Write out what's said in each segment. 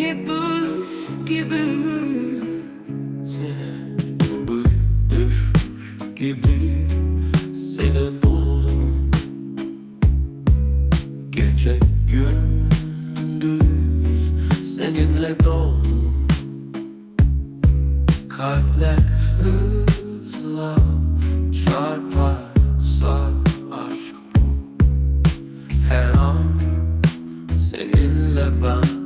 gibi gibi. Seni büyür gibi Seni buldum. Gece gündüz Seninle doldum Kalpler hızla çarparsa aşk bu. Her an seninle ben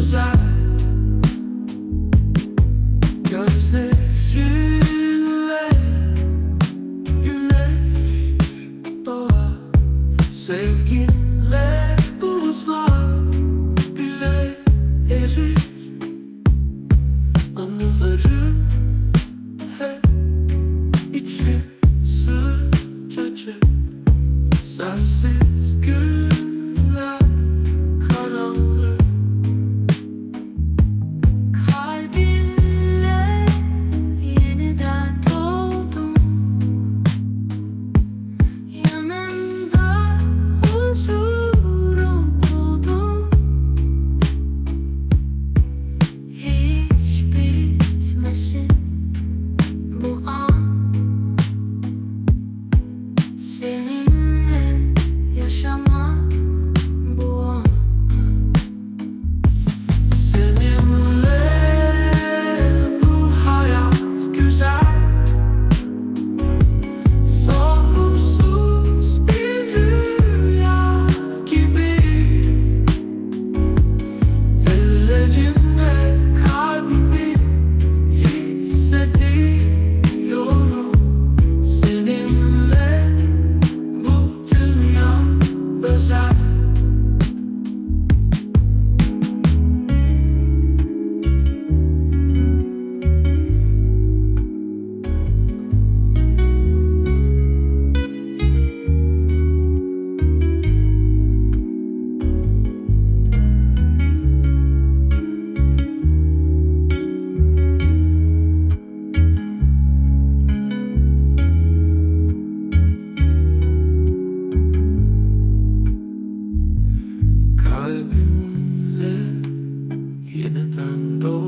cause I tanto